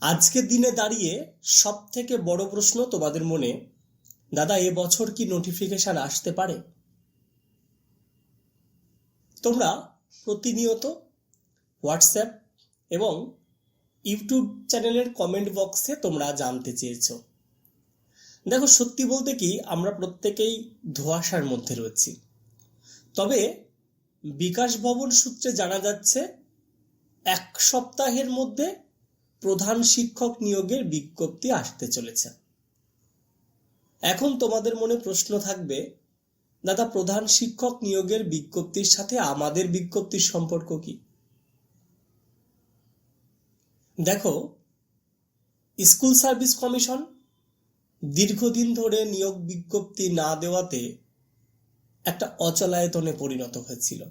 আজকের দিনে দাঁড়িয়ে সব থেকে বড় প্রশ্ন তোমাদের মনে, দাদা, এ বছর কি নোটিফিকেশন আসতে পারে? তোমরা প্রতিনিয়ত হোয়াটসঅ্যাপ এবং ইউটিউব চ্যানেলের কমেন্ট বক্সে তোমরা জানতে চেয়েছো। দেখো, সত্যি বলতে কি, আমরা প্রত্যেকেই ধোঁয়াশার মধ্যে রয়েছি। তবে বিকাশ ভবন সূত্রে জানা যাচ্ছে, এক সপ্তাহের মধ্যে প্রধান শিক্ষক নিয়োগের বিজ্ঞপ্তি আসতে চলেছে। এখন তোমাদের মনে প্রশ্ন থাকবে, দাদা, প্রধান শিক্ষক নিয়োগের বিজ্ঞপ্তির সাথে আমাদের বিজ্ঞপ্তির সম্পর্ক কি? দেখো, স্কুল সার্ভিস কমিশন দীর্ঘদিন ধরে নিয়োগ বিজ্ঞপ্তি না দেওয়াতে একটা অচলায়তনে পরিণত হয়েছিল।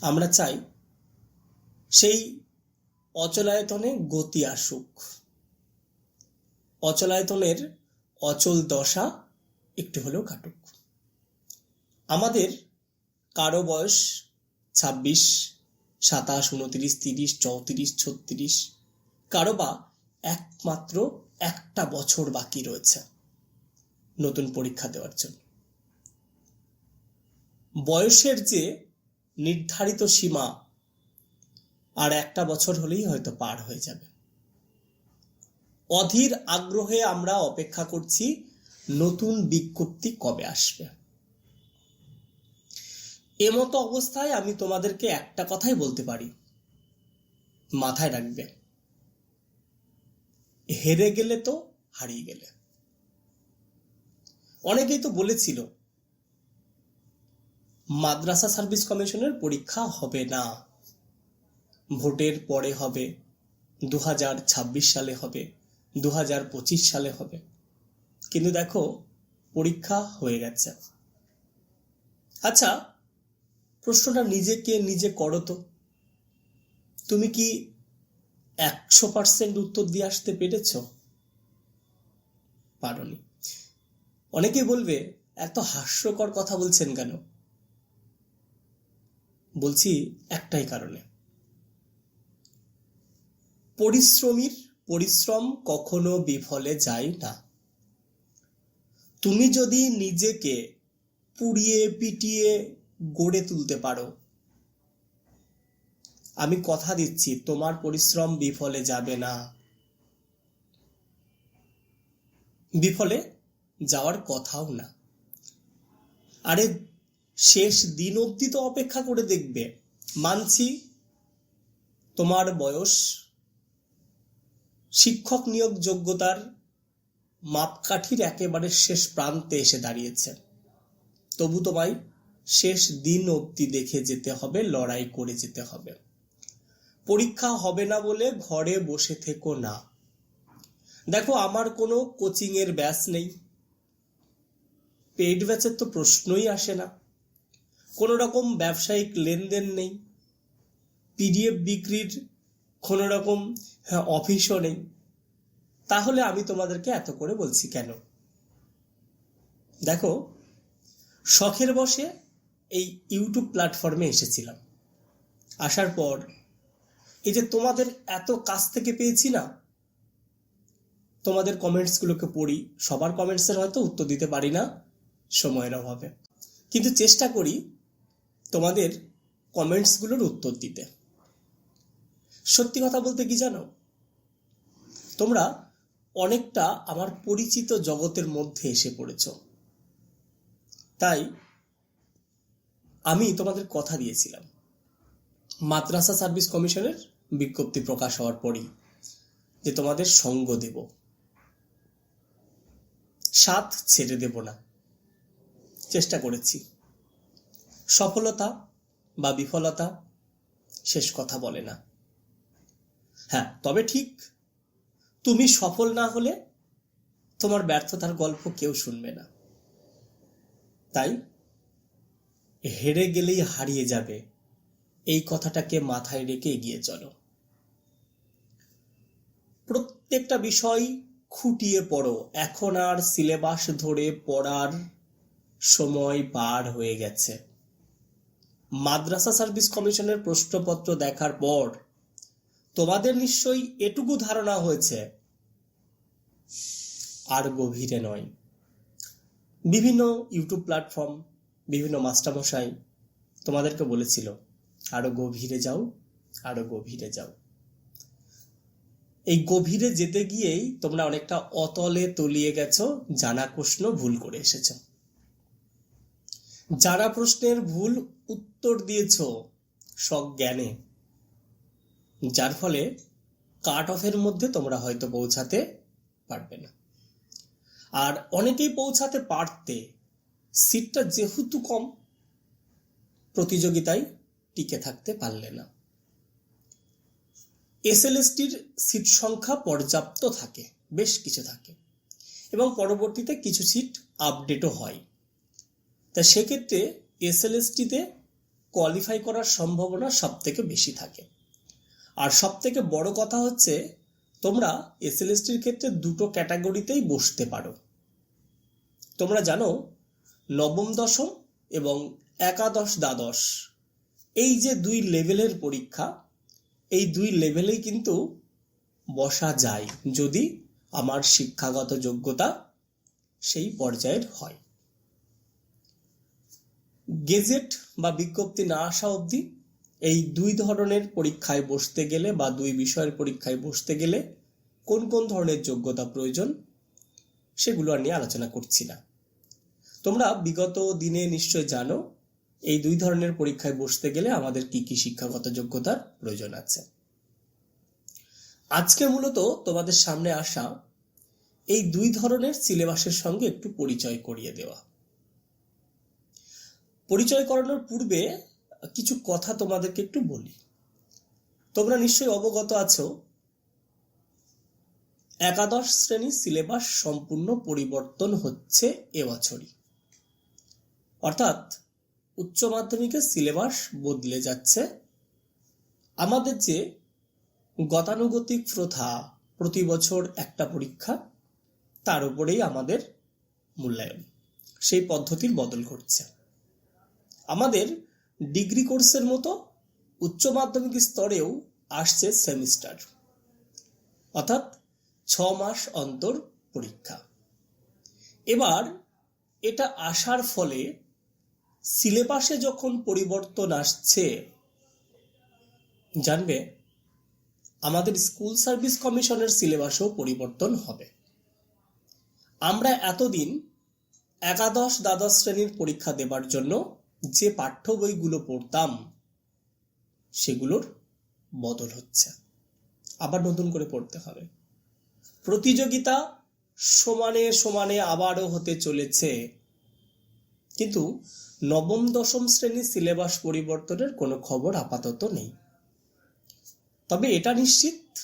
আমরা চাই সেই অচলায়তনে গতি আসুক। অচলায়তনের অচল দশা একটু হলেও কাটুক। আমাদের কারও বয়স ছাব্বিশ, সাতাশ, উনত্রিশ, তিরিশ, চৌত্রিশ, ছত্রিশ, কারও বা একমাত্র একটা বছর বাকি রয়েছে নতুন পরীক্ষা দেওয়ার জন্য। বয়সের যে নির্ধারিত সীমা আর একটা বছর হলেই হয়তো পার হয়ে যাবে। অধীর আগ্রহে আমরা অপেক্ষা করছি, নতুন বিজ্ঞপ্তি কবে আসবে? এমতো অবস্থায় আমি তোমাদেরকে একটা কথাই বলতে পারি। মাথায় রাখবে। হেরে গেলে তো হারিয়ে গেলে। অনেকেই তো বলেছিল, মাদ্রাসা সার্ভিস কমিশনের পরীক্ষা হবে না। ভোটের পরে হবে দু হাজার ছাব্বিশ সালে হবে দু হাজার পঁচিশ সালে হবে। কিন্তু দেখো, পরীক্ষা হয়ে গেছে। আচ্ছা প্রশ্নটা নিজেকে নিজে করো তো। তুমি কি একশো পার্সেন্ট উত্তর দিয়ে আসতে পেরেছ? পারনি। অনেকে বলবে, এত হাস্যকর কথা বলছেন কেন? বলছি একটাই কারণে। পরিশ্রমীর পরিশ্রম কখনো বিফলে যায় না। তুমি যদি নিজেকে পুড়িয়ে পিটিয়ে গড়ে তুলতে পারো, আমি কথা দিচ্ছি, তোমার পরিশ্রম বিফলে যাবে না। বিফলে যাওয়ার কথাও না। আরে, শেষ দিন অবধি তো অপেক্ষা করে দেখবে। মানছি তোমার বয়স শিক্ষক নিয়োগ যোগ্যতার মাপকাঠির একেবারে শেষ প্রান্তে এসে দাঁড়িয়েছে। তবু তোমায় শেষ দিন অবধি দেখে যেতে হবে, লড়াই করে যেতে হবে। পরীক্ষা হবে না বলে ঘরে বসে থেকো না। দেখো, আমার কোনো কোচিং এর ব্যাচ নেই। পেইড ব্যাচের তো প্রশ্নই আসে না। কোনো রকম ব্যবসায়িক লেনদেন নেই। পিডিএফ বিক্রির কোনো রকম হ্যাঁ, অফিসও নেই তাহলে আমি তোমাদেরকে এত করে বলছি কেন? দেখো শখের বসে এই ইউটিউব প্ল্যাটফর্মে এসেছিলাম। আসার পর এই যে তোমাদের এত কাছ থেকে পেয়েছি না তোমাদের কমেন্টসগুলোকে পড়ি সবার কমেন্টসের হয়তো উত্তর দিতে পারি না সময়ের অভাবে। কিন্তু চেষ্টা করি তোমাদের কমেন্টসগুলোর উত্তর দিতে। সত্যি কথা বলতে কি জানো? তোমরা অনেকটা আমার পরিচিত জগতের মধ্যে এসে পড়েছ। তাই আমি তোমাদের কথা দিয়েছিলাম। মাদ্রাসা সার্ভিস কমিশনের বিজ্ঞপ্তি প্রকাশ হওয়ার পরই যে তোমাদের সঙ্গ দেব। সাথ ছেড়ে দেব না। চেষ্টা করেছি। সফলতা বা বিফলতা শেষ কথা বলে না। হ্যাঁ তবে ঠিক তুমি সফল না হলে তোমার ব্যর্থতার গল্প কেউ শুনবে না। তাই হেরে গেলেই হারিয়ে যাবে। এই কথাটাকে মাথায় রেখে এগিয়ে চলো। প্রত্যেকটা বিষয় খুঁটিয়ে পড়ো। এখন আর সিলেবাস ধরে পড়ার সময় পার হয়ে গেছে। মাদ্রাসা সার্ভিস কমিশনের প্রশ্নপত্র দেখার পর তোমাদের নিশ্চয়ই এটুকু ধারণা হয়েছে। আর গভীরে নয়। বিভিন্ন ইউটিউব প্ল্যাটফর্ম, বিভিন্ন মাস্টারমশাই তোমাদেরকে বলেছিল, আরও গভীরে যাও, আরও গভীরে যাও। এই গভীরে যেতে গিয়েই তোমরা অনেকটা অতলে তলিয়ে গেছো, জানা প্রশ্ন ভুল করে এসেছ। যারা প্রশ্নের ভুল উত্তর দিয়েছ সজ্ঞানে যার ফলে কাট অফের মধ্যে তোমরা হয়তো পৌঁছাতে পারবে না। আর অনেকেই পৌঁছাতে পারতে সিটটা যেহেতু কম, প্রতিযোগিতায় টিকে থাকতে পারলে না। এসএলএসটির সিট সংখ্যা পর্যাপ্ত থাকে, বেশ কিছু থাকে, এবং পরবর্তীতে কিছু সিট আপডেটও হয়। তা সেক্ষেত্রে এসএলএসটিতে কোয়ালিফাই করার সম্ভাবনা সব থেকে বেশি থাকে। আর সব থেকে বড় কথা হচ্ছে তোমরা এসএলএসটির ক্ষেত্রে দুটো ক্যাটাগরিতেই বসতে পারো। তোমরা জানো নবম দশম এবং একাদশ দ্বাদশ। এই যে দুই লেভেলের পরীক্ষা, এই দুই লেভেলেই কিন্তু বসা যায় যদি আমার শিক্ষাগত যোগ্যতা সেই পর্যায়ের হয়। গেজেট বা বিজ্ঞপ্তি না আসা অবধি এই দুই ধরনের পরীক্ষায় বসতে গেলে বা দুই বিষয়ের পরীক্ষায় বসতে গেলে কোন কোন ধরনের যোগ্যতা প্রয়োজন সেগুলো আর নিয়ে আলোচনা করছি না। তোমরা বিগত দিনে নিশ্চয় জানো, এই দুই ধরনের পরীক্ষায় বসতে গেলে আমাদের কি কি শিক্ষাগত যোগ্যতার প্রয়োজন আছে। আজকে মূলত তোমাদের সামনে আসা এই দুই ধরনের সিলেবাসের সঙ্গে একটু পরিচয় করিয়ে দেওয়া। পরিচয় করানোর পূর্বে কিছু কথা তোমাদেরকে একটু বলি। তোমরা নিশ্চয়ই অবগত আছো, একাদশ শ্রেণির সিলেবাস সম্পূর্ণ পরিবর্তন হচ্ছে এবছরই। অর্থাৎ উচ্চ মাধ্যমিকের সিলেবাস বদলে যাচ্ছে। আমাদের যে গতানুগতিক প্রথা প্রতি বছর একটা পরীক্ষা, তার উপরেই আমাদের মূল্যায়ন। সেই পদ্ধতির বদল ঘটছে। আমাদের ডিগ্রি কোর্সের মতো উচ্চ মাধ্যমিক স্তরেও আসছে সেমিস্টার, অর্থাৎ ছ মাস অন্তর পরীক্ষা। এবার এটা আসার ফলে সিলেবাসে যখন পরিবর্তন আসছে, জানবে আমাদের স্কুল সার্ভিস কমিশনের সিলেবাসেও পরিবর্তন হবে। আমরা এতদিন একাদশ দ্বাদশ শ্রেণির পরীক্ষা দেবার জন্য যে পাঠ্য বইগুলো পড়তাম, সেগুলোর বদল হচ্ছে। আবার নতুন করে পড়তে হবে। প্রতিযোগিতা সমানে সমানে আবারও হতে চলেছে। কিন্তু নবম, দশম শ্রেণির সিলেবাস পরিবর্তনের কোনো খবর আপাতত নেই। তবে এটা নিশ্চিত,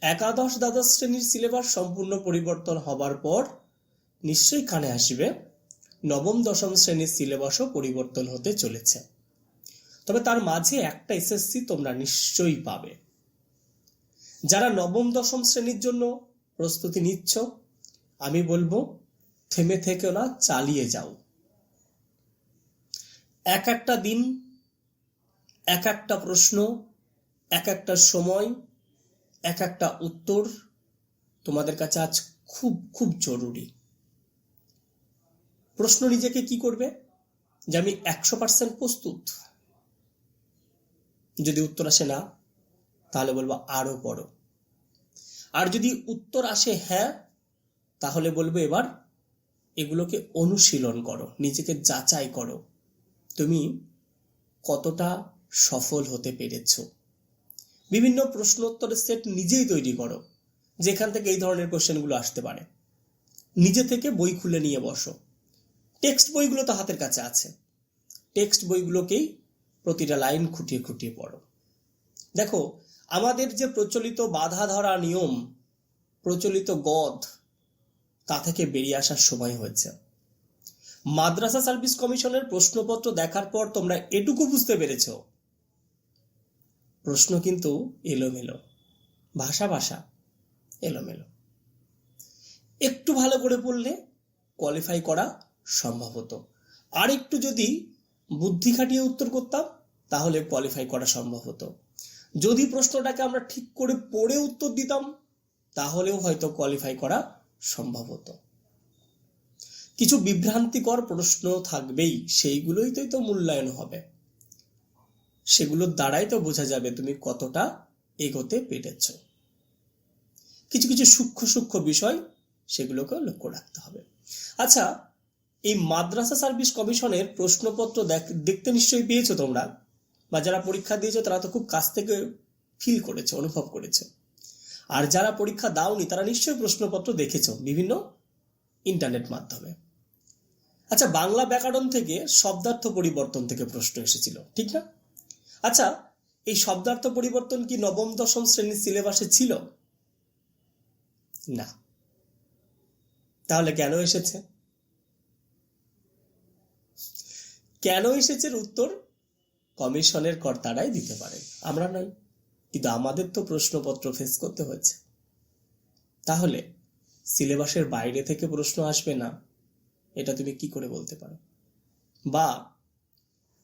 একাদশ, দ্বাদশ শ্রেণির সিলেবাস সম্পূর্ণ পরিবর্তন হবার পর নিশ্চয়ই কানে আসবে নবম, দশম শ্রেণির সিলেবাসও পরিবর্তন হতে চলেছে। তবে তার মাঝে একটা এসএসসি তোমরা নিশ্চয়ই পাবে। যারা নবম, দশম শ্রেণির জন্য প্রস্তুতি নিচ্ছ, আমি বলব থেমে থেকেও না, চালিয়ে যাও। এক একটা দিন, এক একটা প্রশ্ন, এক একটা সময়, এক একটা উত্তর তোমাদের কাছে আজ খুব খুব জরুরি। প্রশ্ন নিজেকে কি করবে? যে আমি একশো পার্সেন্ট প্রস্তুত। যদি উত্তর আসে না, তাহলে বলব আরও পড়ো আর যদি উত্তর আসে হ্যাঁ তাহলে বলব এবার এগুলোকে অনুশীলন করো, নিজেকে যাচাই করো। তুমি কতটা সফল হতে পেরেছ? বিভিন্ন প্রশ্নোত্তরের সেট নিজেই তৈরি করো। যেখান থেকে এই ধরনের কোশ্চেনগুলো আসতে পারে। নিজে থেকে বই খুলে নিয়ে বসো। টেক্সট বইগুলো তো হাতের কাছে আছে। টেক্সট বইগুলোকেই প্রতিটা লাইন খুঁটিয়ে খুঁটিয়ে পড়ো। দেখো, আমাদের যে প্রচলিত বাধা ধরা নিয়ম, প্রচলিত গদ, তা থেকে বেরিয়ে আসার সময় হয়েছে। মাদ্রাসা সার্ভিস কমিশনের প্রশ্নপত্র দেখার পর তোমরা এটুকু বুঝতে পেরেছ। প্রশ্ন কিন্তু এলোমেলো, ভাষা ভাষা এলোমেলো। একটু ভালো করে পড়লে কোয়ালিফাই করা সম্ভব হতো। আর একটু যদি বুদ্ধি খাটিয়ে উত্তর করতাম, তাহলে কোয়ালিফাই করা সম্ভব হতো। যদি প্রশ্নটাকে আমরা ঠিক করে পড়ে উত্তর দিতাম, তাহলেও হয়তো কোয়ালিফাই করা সম্ভব হতো। কিছু বিভ্রান্তিকর প্রশ্ন থাকবেই, সেইগুলোই তো মূল্যায়ন হবে। সেগুলোর দ্বারাই তো বোঝা যাবে তুমি কতটা এগোতে পেরেছ। কিছু কিছু সূক্ষ্ম সূক্ষ্ম বিষয় সেগুলোকে লক্ষ্য রাখতে হবে। আচ্ছা এই মাদ্রাসা সার্ভিস কমিশনের প্রশ্নপত্র দেখ- দেখতে নিশ্চয়ই পেয়েছ তোমরা? বা যারা পরীক্ষা দিয়েছ তারা তো খুব কাছ থেকে ফিল করেছ, অনুভব করেছ। আর যারা পরীক্ষা দাওনি তারা নিশ্চয়ই প্রশ্নপত্র দেখেছ বিভিন্ন ইন্টারনেট মাধ্যমে। আচ্ছা বাংলা ব্যাকরণ থেকে শব্দার্থ পরিবর্তন থেকে প্রশ্ন এসেছিল, ঠিক না? আচ্ছা এই শব্দার্থ পরিবর্তন কি নবম, দশম শ্রেণির সিলেবাসে ছিল? না। তাহলে কেন এসেছে? কেন এসেছে উত্তর কমিশনের কর্তারাই দিতে পারেন। আমরা নই, কিন্তু আমাদের তো প্রশ্নপত্র ফেস করতে হয়েছে। তাহলে সিলেবাসের বাইরে থেকে প্রশ্ন আসবে না, এটা তুমি কি করে বলতে পারো? বা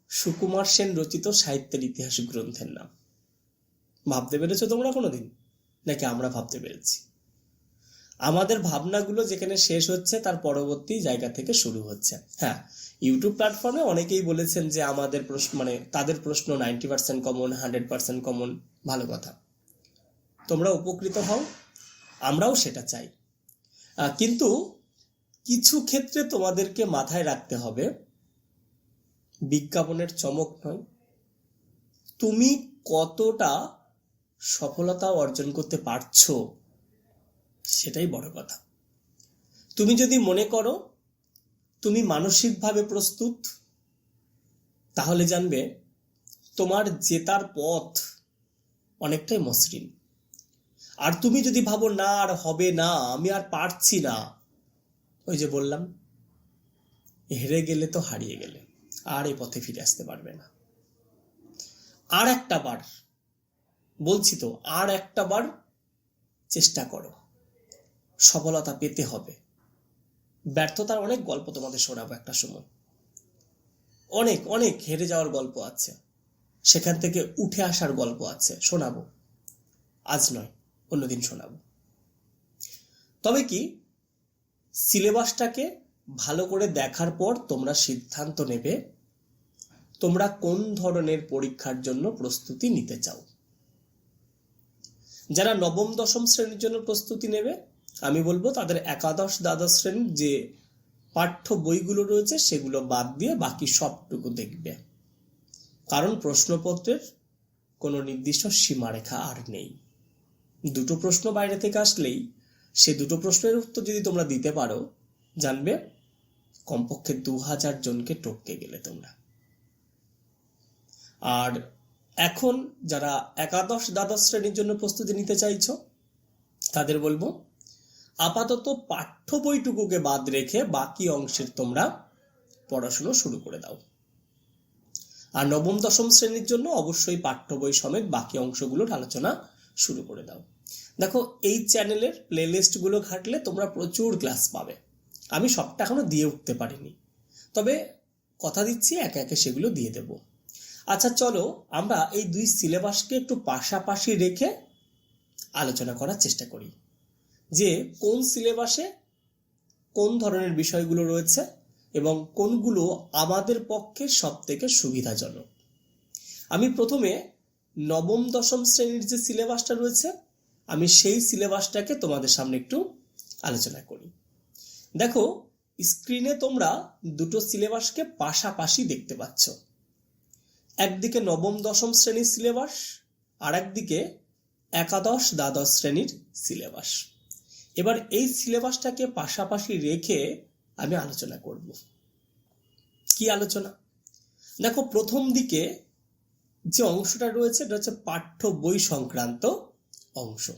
সুকুমার সেন রচিত সাহিত্যের ইতিহাস গ্রন্থের নাম। ভাবতে পেরেছ তোমরা কোনোদিন? নাকি আমরা ভাবতে পেরেছি? আমাদের ভাবনাগুলো যেখানে শেষ হচ্ছে, তার পরবর্তী জায়গা থেকে শুরু হচ্ছে। হ্যাঁ ইউটিউব প্ল্যাটফর্মে অনেকেই বলেছেন যে আমাদের প্রশ্ন মানে তাদের প্রশ্ন ninety percent common hundred percent common ভালো কথা। তোমরা উপকৃত হও, আমরাও সেটা চাই। কিন্তু কিছু ক্ষেত্রে তোমাদেরকে মাথায় রাখতে হবে, বিজ্ঞাপনের চমক নয়। তুমি কতটা সফলতা অর্জন করতে পারছ সেটাই বড় কথা। তুমি যদি মনে করো তুমি মানসিকভাবে প্রস্তুত, তাহলে জানবে তোমার জেতার পথ অনেকটাই মসৃণ। আর তুমি যদি ভাবো, না, আর হবে না, আমি আর পারছি না। ওই যে বললাম, হেরে গেলে তো হারিয়ে গেলে, আর এই পথে ফিরে আসতে পারবে না। আর একটা বার, বলছি তো, আর একটা বার চেষ্টা করো। সফলতা পেতে হবে। ব্যর্থতার অনেক গল্প তোমাদের শোনাবো একটা সময়। অনেক অনেক হেরে যাওয়ার গল্প আছে। সেখান থেকে উঠে আসার গল্প আছে, শোনাবো। আজ নয়, অন্যদিন শোনাবো। তবে কি, সিলেবাসটাকে ভালো করে দেখার পর তোমরা সিদ্ধান্ত নেবে তোমরা কোন ধরনের পরীক্ষার জন্য প্রস্তুতি নিতে চাও। যারা নবম, দশম শ্রেণির জন্য প্রস্তুতি নেবে আমি বলব তাদের একাদশ দ্বাদশ শ্রেণির যে পাঠ্য বইগুলো রয়েছে, সেগুলো বাদ দিয়ে বাকি সবটুকু দেখবে। কারণ প্রশ্নপত্রের কোনো নির্দিষ্ট সীমারেখা আর নেই। দুটো প্রশ্ন বাইরে থেকে আসলেই সে দুটো প্রশ্নের উত্তর যদি তোমরা দিতে পারো, জানবে কমপক্ষে দু হাজার জনকে টপকে গেলে তোমরা। আর এখন যারা একাদশ দ্বাদশ শ্রেণির জন্য প্রস্তুতি নিতে চাইছো, তাদের বলব আপাতত পাঠ্য বইটুকুকে বাদ রেখে বাকি অংশের তোমরা পড়াশুনো শুরু করে দাও। আর নবম, দশম শ্রেণির জন্য অবশ্যই পাঠ্য বই সমেত বাকি অংশগুলোর আলোচনা শুরু করে দাও। দেখো, এই চ্যানেলের প্লেলিস্টগুলো ঘাটলে তোমরা প্রচুর ক্লাস পাবে। আমি সবটা এখনও দিয়ে উঠতে পারিনি। তবে কথা দিচ্ছি, একে একে সেগুলো দিয়ে দেব। আচ্ছা চলো আমরা এই দুই সিলেবাসকে একটু পাশাপাশি রেখে আলোচনা করার চেষ্টা করি। যে কোন সিলেবাসে কোন ধরনের বিষয়গুলো রয়েছে এবং কোনগুলো আমাদের পক্ষে সব থেকে সুবিধাজনক। আমি প্রথমে নবম, দশম শ্রেণির যে সিলেবাসটা রয়েছে, আমি সেই সিলেবাসটাকে তোমাদের সামনে একটু আলোচনা করি। দেখো স্ক্রিনে তোমরা দুটো সিলেবাসকে পাশাপাশি দেখতে পাচ্ছ। একদিকে নবম, দশম শ্রেণির সিলেবাস আর একদিকে একাদশ, দ্বাদশ শ্রেণির সিলেবাস। এবার এই সিলেবাসটাকে পাশাপাশি রেখে আমি আলোচনা করব। কি আলোচনা? দেখো, প্রথম দিকে যে অংশটা রয়েছে, এটা হচ্ছে পাঠ্য বই সংক্রান্ত অংশ।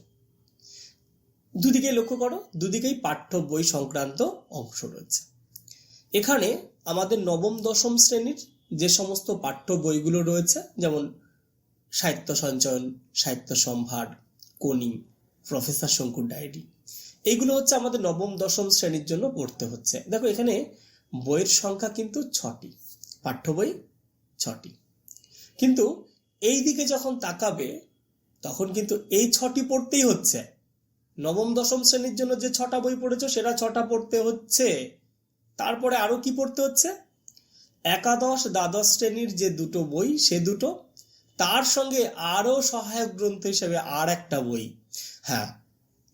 দুদিকে লক্ষ্য করো, দুদিকেই পাঠ্য বই সংক্রান্ত অংশ রয়েছে। এখানে আমাদের নবম, দশম শ্রেণির যে সমস্ত পাঠ্য বইগুলো রয়েছে, যেমন সাহিত্য সঞ্চয়ন, সাহিত্য সম্ভার কোনি প্রফেসর শঙ্কুর ডায়েরি এইগুলো হচ্ছে আমাদের নবম, দশম শ্রেণির জন্য পড়তে হচ্ছে। দেখো এখানে বইয়ের সংখ্যা কিন্তু ছটি, পাঠ্য বই ছটি। কিন্তু এই দিকে যখন তাকাবে, তখন কিন্তু এই ছটি পড়তেই হচ্ছে। নবম, দশম শ্রেণির জন্য যে ছটা বই পড়েছো, সেটা ছটা পড়তে হচ্ছে। তারপরে আরও কি পড়তে হচ্ছে? একাদশ, দ্বাদশ শ্রেণির যে দুটো বই, সে দুটো, তার সঙ্গে আরও সহায়ক গ্রন্থ হিসেবে আর একটা বই। হ্যাঁ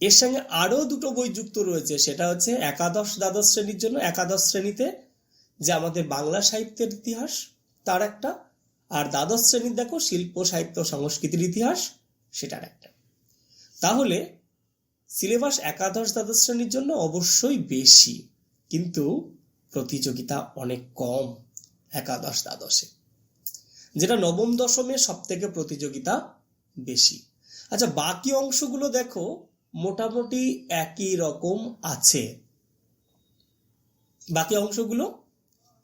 এর সঙ্গে আরও দুটো বই যুক্ত রয়েছে। সেটা হচ্ছে একাদশ দ্বাদশ শ্রেণির জন্য একাদশ শ্রেণীতে যে আমাদের বাংলা সাহিত্যের ইতিহাস, তার একটা। আর দ্বাদশ শ্রেণির দেখো, শিল্প, সাহিত্য, সংস্কৃতির ইতিহাস, সেটার একটা। তাহলে সিলেবাস একাদশ দ্বাদশ শ্রেণির জন্য অবশ্যই বেশি, কিন্তু প্রতিযোগিতা অনেক কম একাদশ দ্বাদশে, যেটা নবম দশমে সব থেকে প্রতিযোগিতা বেশি। আচ্ছা বাকি অংশগুলো দেখো মোটামুটি একই রকম আছে। বাকি অংশগুলো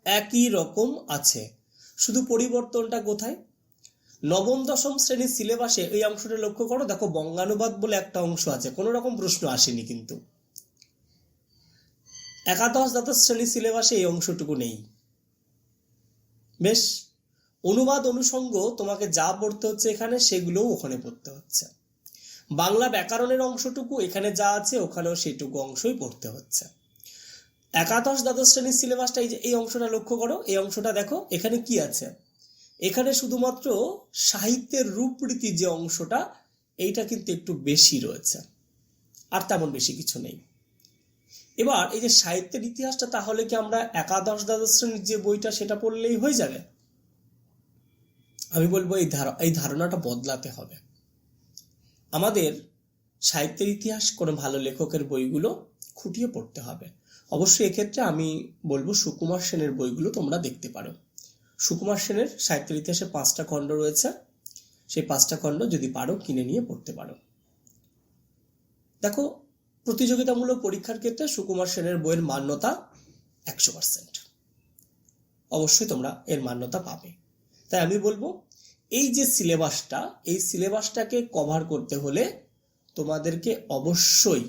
একই রকম আছে। শুধু পরিবর্তনটা কোথায়? নবম, দশম শ্রেণির সিলেবাসে এই অংশটা লক্ষ্য করো। দেখো, বঙ্গানুবাদ বলে একটা অংশ আছে, কোনো রকম প্রশ্ন আসেনি কিন্তু। একাদশ, দ্বাদশ শ্রেণির সিলেবাসে এই অংশটুকু নেই। বেশ, অনুবাদ অনুষঙ্গ তোমাকে যা পড়তে হচ্ছে এখানে সেগুলোও ওখানে পড়তে হচ্ছে। বাংলা ব্যাকরণের অংশটুকু এখানে যা আছে, ওখানেও সেটুকু অংশই পড়তে হচ্ছে। একাদশ দ্বাদশ শ্রেণির সিলেবাসটা এই যে, এই অংশটা লক্ষ্য করো। এই অংশটা দেখো, এখানে কি আছে? এখানে শুধুমাত্র সাহিত্যের রূপরীতি যে অংশটা, এইটা কিন্তু একটু বেশি রয়েছে, আর তেমন বেশি কিছু নেই। এবার এই যে সাহিত্যের ইতিহাসটা, তাহলে কি আমরা একাদশ দ্বাদশ শ্রেণির যে বইটা, সেটা পড়লেই হয়ে যাবে? আমি বলব এই এই ধারণাটা বদলাতে হবে। আমাদের সাহিত্যের ইতিহাস, কোনো ভালো লেখকের বইগুলো খুঁটিয়ে পড়তে হবে। অবশ্যই এক্ষেত্রে আমি বলব সুকুমার সেনের বইগুলো তোমরা দেখতে পারো। সুকুমার সেনের সাহিত্যের ইতিহাসে পাঁচটা খণ্ড রয়েছে। সেই পাঁচটা খণ্ড যদি পারো কিনে নিয়ে পড়তে পারো। দেখো, প্রতিযোগিতামূলক পরীক্ষার ক্ষেত্রে সুকুমার সেনের বইয়ের মান্যতা একশো পার্সেন্ট। অবশ্যই তোমরা এর মান্যতা পাবে। তাই আমি বলব এই যে সিলেবাসটা, এই সিলেবাসটাকে কভার করতে হলে তোমাদেরকে অবশ্যই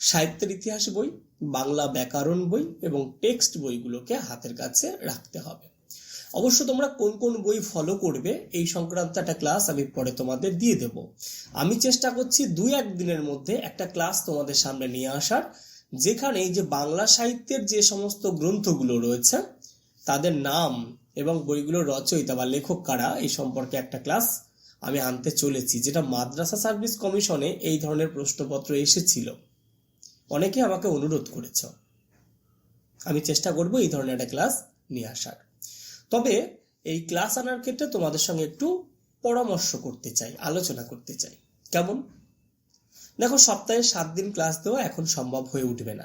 সাহিত্যের ইতিহাস বই, বাংলা ব্যাকরণ বই এবং টেক্সট বইগুলোকে হাতের কাছে রাখতে হবে। অবশ্য তোমরা কোন কোন বই ফলো করবে, এই সংক্রান্ত একটা ক্লাস আমি পরে তোমাদের দিয়ে দেব। আমি চেষ্টা করছি দুই এক দিনের মধ্যে একটা ক্লাস তোমাদের সামনে নিয়ে আসার, যেখানে যে বাংলা সাহিত্যের যে সমস্ত গ্রন্থগুলো রয়েছে, তাদের নাম এবং বইগুলোর রচয়িতা বা লেখক কারা এই সম্পর্কে একটা ক্লাস আমি আনতে চলেছি, যেটা মাদ্রাসা সার্ভিস কমিশনে এই ধরনের প্রশ্নপত্র এসেছিল। অনেকে আমাকে অনুরোধ করেছ। আমি চেষ্টা করব এই ধরনের একটা ক্লাস নিয়ে আসার। তবে এই ক্লাস আনার ক্ষেত্রে তোমাদের সঙ্গে একটু পরামর্শ করতে চাই, আলোচনা করতে চাই। কেমন? দেখো, সপ্তাহে সাত দিন ক্লাস দেওয়া এখন সম্ভব হয়ে উঠবে না।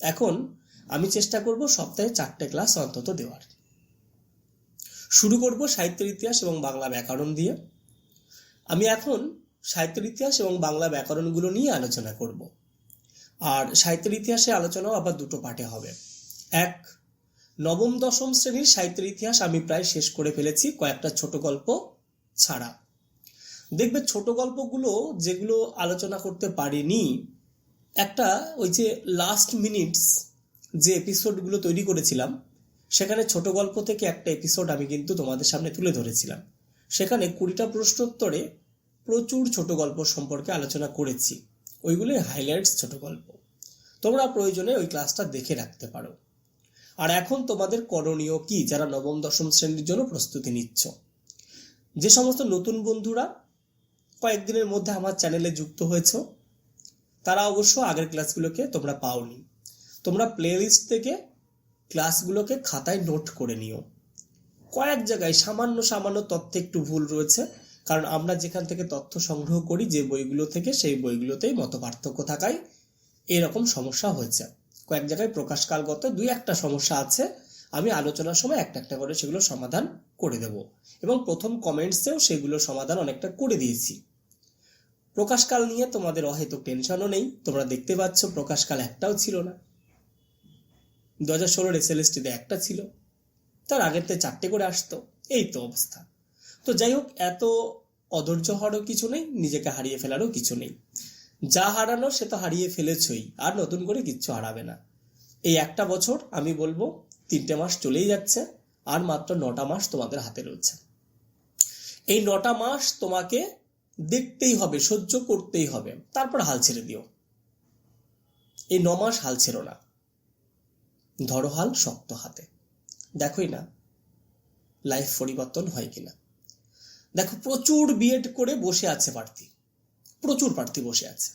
এখন আমি চেষ্টা করব সপ্তাহে চারটে ক্লাস অন্তত দেওয়ার। শুরু করব সাহিত্যের ইতিহাস এবং বাংলা ব্যাকরণ দিয়ে। আমি এখন সাহিত্যের ইতিহাস এবং বাংলা ব্যাকরণগুলো নিয়ে আলোচনা করব। আর সাহিত্যের ইতিহাসে আলোচনাও আবার দুটো পার্টে হবে। এক, নবম, দশম শ্রেণির সাহিত্যের ইতিহাস আমি প্রায় শেষ করে ফেলেছি কয়েকটা ছোট গল্প ছাড়া। দেখবে ছোট গল্পগুলো যেগুলো আলোচনা করতে পারিনি, একটা ওই যে লাস্ট মিনিটস যে এপিসোডগুলো তৈরি করেছিলাম, সেখানে ছোট গল্প থেকে একটা এপিসোড আমি কিন্তু তোমাদের সামনে তুলে ধরেছিলাম। সেখানে কুড়িটা প্রশ্নোত্তরে প্রচুর ছোট গল্প সম্পর্কে আলোচনা করেছি। ওইগুলোই হাইলাইটস ছোট গল্প। তোমরা প্রয়োজনে ওই ক্লাসটা দেখে রাখতে পারো। আর এখন তোমাদের করণীয় কি, যারা নবম, দশম শ্রেণির জন্য প্রস্তুতি নিচ্ছ? যে সমস্ত নতুন বন্ধুরা কয়েকদিনের মধ্যে আমার চ্যানেলে যুক্ত হয়েছ, তারা অবশ্য আগের ক্লাসগুলোকে তোমরা পাওনি। তোমরা প্লেলিস্ট থেকে ক্লাসগুলোকে খাতায় নোট করে নিও। কয়েক জায়গায় সামান্য সামান্য তথ্যে একটু ভুল রয়েছে, কারণ আমরা যেখান থেকে তথ্য সংগ্রহ করি, যে বইগুলো থেকে সেই বইগুলোতেই মত পার্থক্য থাকায় এরকম সমস্যা হয়েছে। কয়েক জায়গায় প্রকাশকালগত দুই একটা সমস্যা আছে, আমি আলোচনার সময় একটা একটা করে সেগুলো সমাধান করে দেব। এবং প্রথম কমেন্টসেও সেগুলো সমাধান অনেকটা করে দিয়েছি। প্রকাশকাল নিয়ে তোমাদের অহেতুক টেনশনও নেই, তোমরা দেখতে পাচ্ছ প্রকাশকাল একটাও ছিল না। দু হাজার ষোলোর এস একটা ছিল। তার আগের থেকে চারটে করে আসতো। এই তো অবস্থা। তো যাই হোক, এত অধৈর্য হওয়ারও কিছু নেই, নিজেকে হারিয়ে ফেলারও কিছু নেই। যা হারানো সে তো হারিয়ে ফেলেছই, আর নতুন করে কিচ্ছু হারাবে না। এই একটা বছর আমি বলব, তিনটে মাস চলেই যাচ্ছে, আর মাত্র নটা মাস তোমাদের হাতে রয়েছে। এই নটা মাস তোমাকে দেখতেই হবে, সহ্য করতেই হবে। তারপর হাল ছেড়ে দিও। এই ন মাস হাল ছেড়ো না। ধরো হাল শক্ত হাতে। দেখোই না লাইফ পরিবর্তন হয় কিনা। দেখো, প্রচুর বিএড করে বসে আছে প্রার্থী প্রচুর প্রার্থী বসে আছে।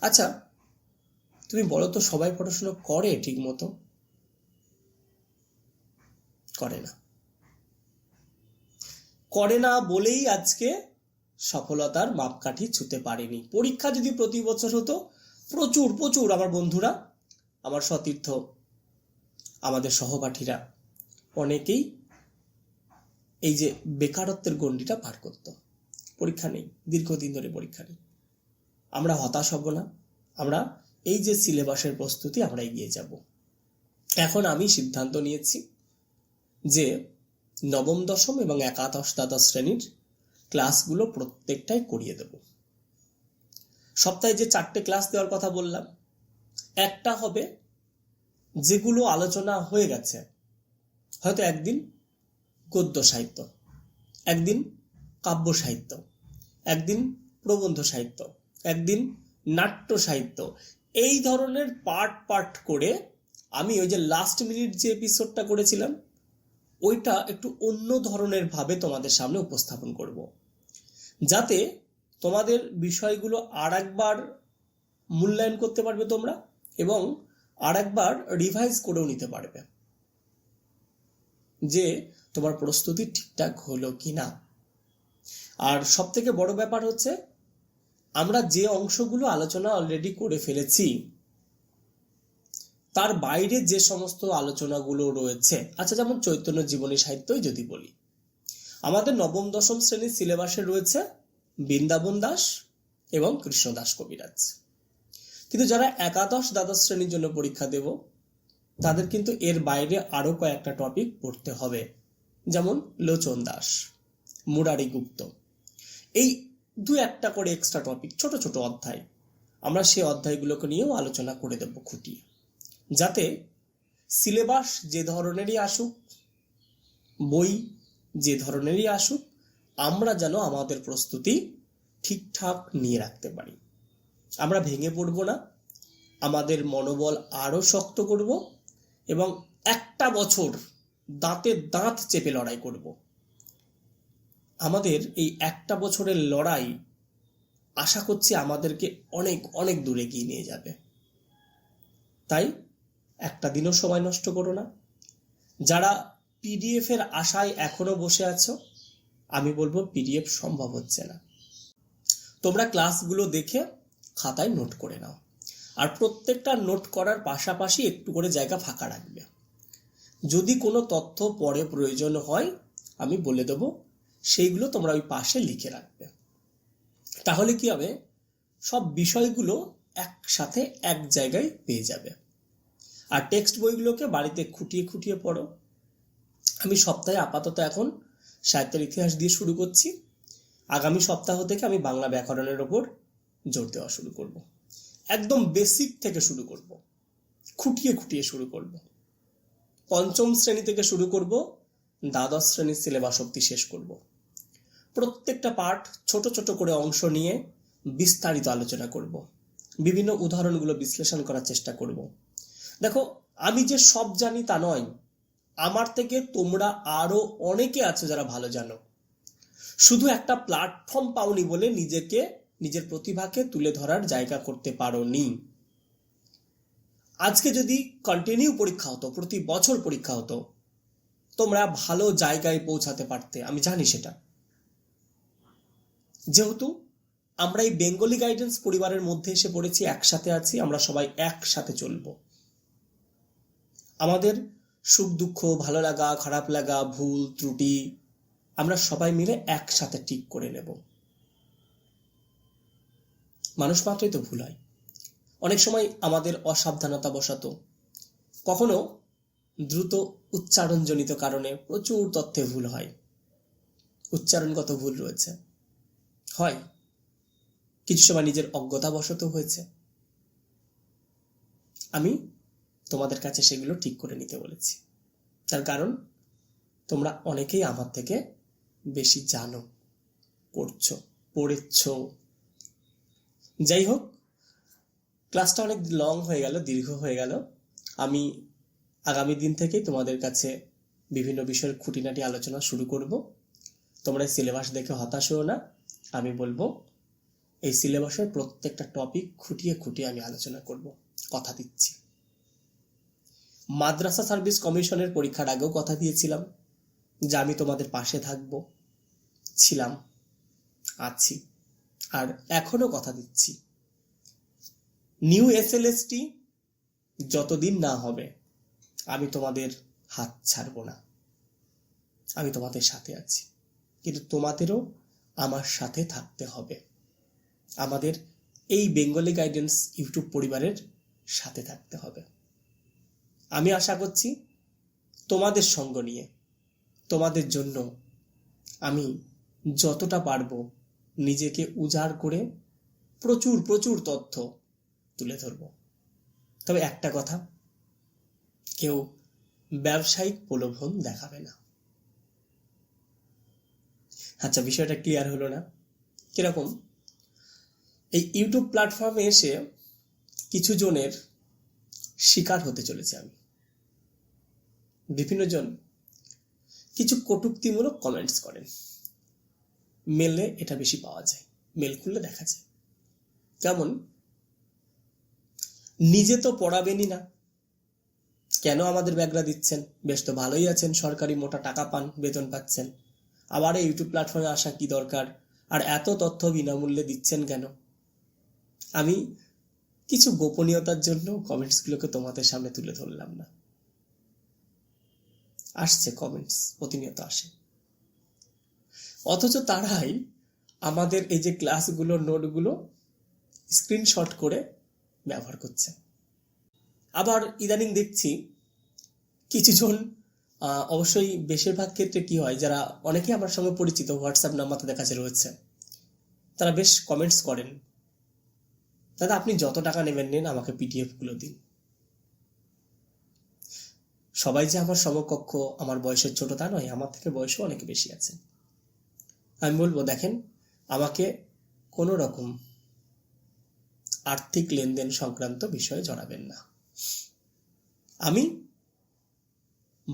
আচ্ছা তুমি বলো তো, সবাই পড়াশোনা করে ঠিক মতো করে না। করে না বলেই আজকে সফলতার মাপকাঠি ছুতে পারেনি। পরীক্ষা যদি প্রতি বছর হতো, প্রচুর প্রচুর আমার বন্ধুরা আমার সতীর্থ, আমাদের সহপাঠীরা। অনেকেই এই যে বেকারত্বের গণ্ডিটা পার করত। পরীক্ষা নেই, দীর্ঘদিন ধরে পরীক্ষা নেই। আমরা হতাশ হব না। আমরা এই যে সিলেবাসের প্রস্তুতি, আমরা এগিয়ে যাব। এখন আমি সিদ্ধান্ত নিয়েছি যে নবম, দশম এবং একাদশ, দ্বাদশ শ্রেণির ক্লাসগুলো প্রত্যেকটাই করিয়ে দেব। সপ্তাহে যে চারটে ক্লাস দেওয়ার কথা বললাম একটা হবে যেগুলো আলোচনা হয়ে গেছে। হয়তো একদিন গদ্য সাহিত্য, একদিন কাব্য সাহিত্য, একদিন প্রবন্ধ সাহিত্য, একদিন নাট্য সাহিত্য। এই ধরনের পার্ট পার্ট করে আমি ওই যে লাস্ট মিনিট যে এপিসোডটা করেছিলাম, ওইটা একটু অন্য ধরনের ভাবে তোমাদের সামনে উপস্থাপন করব। যাতে তোমাদের বিষয়গুলো আর একবার মূল্যায়ন করতে পারবে তোমরা। এবং আর একবার রিভাইজ করেও নিতে পারবে যে তোমার প্রস্তুতি ঠিকঠাক হলো কি না আর সব থেকে বড় ব্যাপার হচ্ছে, আমরা যে অংশগুলো আলোচনা অলরেডি করে ফেলেছি, তার বাইরে যে সমস্ত আলোচনাগুলো রয়েছে আচ্ছা যেমন চৈতন্য জীবনী সাহিত্যই যদি বলি, আমাদের নবম, দশম শ্রেণির সিলেবাসে রয়েছে বৃন্দাবন দাস এবং কৃষ্ণদাস কবিরাজ। কিন্তু যারা একাদশ দ্বাদশ শ্রেণির জন্য পরীক্ষা দেব, তাদের কিন্তু এর বাইরে আরও কয়েকটা টপিক পড়তে হবে। যেমন লোচন দাস, মুরারি গুপ্ত। এই দু একটা করে এক্সট্রা টপিক ছোট ছোট অধ্যায়, আমরা সেই অধ্যায়গুলোকে নিয়েও আলোচনা করে দেব খুঁটিয়ে যাতে সিলেবাস যে ধরনেরই আসুক, বই যে ধরনেরই আসুক, আমরা যেন আমাদের প্রস্তুতি ঠিকঠাক নিয়ে রাখতে পারি। আমরা ভেঙে পড়ব না, আমাদের মনোবল আরও শক্ত করব এবং একটা বছর দাঁতে দাঁত চেপে লড়াই করব। আমাদের এই একটা বছরের লড়াই আশা করছি আমাদেরকে অনেক অনেক দূরে এগিয়ে নিয়ে যাবে। তাই একটা দিনও সময় নষ্ট করো না। যারা পিডিএফ এর আশায় এখনও বসে আছো, আমি বলব পিডিএফ সম্ভব হচ্ছে না। তোমরা ক্লাসগুলো দেখে খাতায় নোট করে নাও। আর প্রত্যেকটা নোট করার পাশাপাশি একটু করে জায়গা ফাঁকা রাখবে। যদি কোনো তথ্য পরে প্রয়োজন হয়, আমি বলে দেব, সেইগুলো তোমরা ওই পাশে লিখে রাখবে। তাহলে কি হবে? সব বিষয়গুলো একসাথে এক জায়গায় পেয়ে যাবে। আর টেক্সট বইগুলোকে বাড়িতে খুঁটিয়ে খুঁটিয়ে পড়ো। আমি সপ্তাহে আপাতত এখন সাহিত্যের ইতিহাস দিয়ে শুরু করছি। আগামী সপ্তাহ থেকে আমি বাংলা ব্যাকরণের ওপর জোর দেওয়া শুরু করব। একদম বেসিক থেকে শুরু করব। খুঁটিয়ে খুঁটিয়ে শুরু করব। পঞ্চম শ্রেণি থেকে শুরু করব। দ্বাদশ শ্রেণির সিলেবাস অব্দি শেষ করব। প্রত্যেকটা পাঠ ছোট ছোট করে অংশ নিয়ে বিস্তারিত আলোচনা করব। বিভিন্ন উদাহরণগুলো বিশ্লেষণ করার চেষ্টা করব। দেখো, আমি যে সব জানি তা নয়। আমার থেকে তোমরা আরও অনেকে আছে যারা ভালো জানো। শুধু একটা প্ল্যাটফর্ম পাওনি বলে নিজেকে নিজের প্রতিভাকে তুলে ধরার জায়গা করতে পারোনি। আজকে যদি কন্টিনিউ পরীক্ষা হতো, প্রতি বছর পরীক্ষা হতো, তোমরা ভালো জায়গায় পৌঁছাতে পারতে, আমি জানি সেটা। যেহেতু আমরা এই বেঙ্গলি গাইডেন্স পরিবারের মধ্যে এসে পড়েছি, একসাথে আছি, আমরা সবাই একসাথে চলবো। আমাদের সুখ দুঃখ, ভালো লাগা, খারাপ লাগা, ভুল, ত্রুটি, আমরা সবাই মিলে একসাথে ঠিক করে নেব। মানুষ মাত্রই তো ভুল হয়। অনেক সময় আমাদের অসাবধানতা বশত কখনো দ্রুত উচ্চারণজনিত কারণে প্রচুর তথ্যে ভুল হয়। উচ্চারণগত ভুল রয়েছে। হয়। কিছু সময় নিজের অজ্ঞতাবশত হয়েছে। আমি তোমাদের কাছে সেগুলো ঠিক করে নিতে বলেছি। তার কারণ, তোমরা অনেকেই আমার থেকে বেশি জানো, করছ, পড়েছ যাই হোক ক্লাসটা অনেক লং হয়ে গেল, দীর্ঘ হয়ে গেল। আমি আগামী দিন থেকেই তোমাদের কাছে বিভিন্ন বিষয়ের খুঁটিনাটি আলোচনা শুরু করব। তোমরা সিলেবাস দেখে হতাশ হও না। আমি বলব, এই সিলেবাসের প্রত্যেকটা টপিক খুঁটিয়ে খুঁটিয়ে আমি আলোচনা করব, কথা দিচ্ছি। মাদ্রাসা সার্ভিস কমিশনের পরীক্ষার আগেও কথা দিয়েছিলাম যে আমি তোমাদের পাশে থাকব, ছিলাম, আছি। আর এখনও কথা দিচ্ছি। নিউ এসএলএসটি যতদিন না হবে, আমি তোমাদের হাত ছাড়বো না। আমি তোমাদের সাথে আছি, কিন্তু তোমাদেরও আমার সাথে থাকতে হবে। আমাদের এই বেঙ্গলি গাইডেন্স ইউটিউব পরিবারের সাথে থাকতে হবে। আমি আশা করছি তোমাদের সঙ্গ নিয়ে, তোমাদের জন্য আমি যতটা পারব নিজেকে উজাড় করে প্রচুর প্রচুর তথ্য তুলে ধরব। তবে একটা কথা, কেউ ব্যবসায়িক প্রলোভন দেখাবে না। আচ্ছা বিষয়টা ক্লিয়ার হলো না। কীরকম? এই ইউটিউব প্ল্যাটফর্মে এসে কিছু জনের শিকার হতে চলেছে আমি। বিভিন্ন জন কিছু কটুক্তিমূলক কমেন্টস করেন। মেলে এটা বেশি পাওয়া যায়। মেল খুললে দেখা যায়। কেমন? নিজে তো পড়াবেনই না। কেন আমাদের ব্যাগরা দিচ্ছেন? বেশ তো ভালোই আছেন, সরকারি মোটা টাকা পান, বেতন পাচ্ছেন। আবার এই ইউটিউব প্ল্যাটফর্মে আসা কি দরকার? আর এত তথ্য বিনামূল্যে দিচ্ছেন কেন? আমি কিছু গোপনীয়তার জন্য কমেন্টসগুলোকে তোমাদের সামনে তুলে ধরলাম না। আসছে কমেন্টস প্রতিনিয়ত আসে। অথচ তারাই আমাদের এই যে ক্লাসগুলোর নোটগুলো স্ক্রিনশট করে ব্যবহার করছে। আবার ইদানিং দেখছি কিছুজন অবশ্যই বেশিরভাগ ক্ষেত্রে কি হয়, যারা অনেকেই আমার সঙ্গে পরিচিত হোয়াটসঅ্যাপ নাম্বার তাদের কাছে রয়েছে, তারা বেশ কমেন্টস করেন, দাদা, আপনি যত টাকা নেবেন, নিন, আমাকে পিডিএফগুলো দিন। সবাই যে আমার সমকক্ষ, আমার বয়সের ছোট তা নয়, আমার থেকে বয়সও অনেক বেশি আছেন আমি বলব, দেখেন, আমাকে কোনো রকম আর্থিক লেনদেন সংক্রান্ত বিষয়ে জড়াবেন না। আমি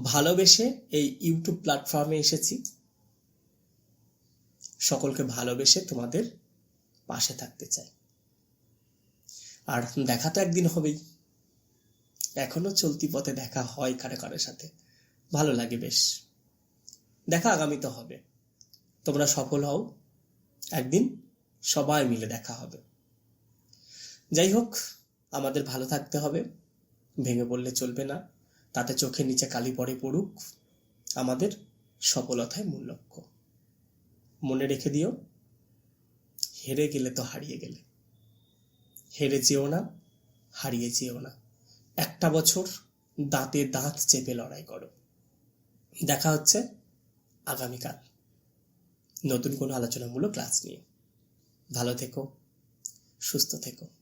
ভালোবেসে এই ইউটিউব প্ল্যাটফর্মে এসেছি। সকলকে ভালোবেসে তোমাদের পাশে থাকতে চাই। আর দেখা তো একদিন হবেই। এখনও চলতি পথে দেখা হয় কারে কারের সাথে। ভালো লাগে বেশ। দেখা আগামীতে হবে। তোমরা সফল হও। একদিন সবাই মিলে দেখা হবে। যাই হোক, আমাদের ভালো থাকতে হবে। ভেঙে পড়লে চলবে না। তাতে চোখের নিচে কালি পড়ে পড়ুক। আমাদের সফলতায় মূল লক্ষ্য। মনে রেখে দিও, হেরে গেলে তো হারিয়ে গেলে। হেরে যেও না, হারিয়ে যেও না। একটা বছর দাঁতে দাঁত চেপে লড়াই করো। দেখা হচ্ছে আগামীকাল। নতুন কোনো আলোচনামূলক ক্লাস নিয়ে। ভালো থেকো সুস্থ থেকো।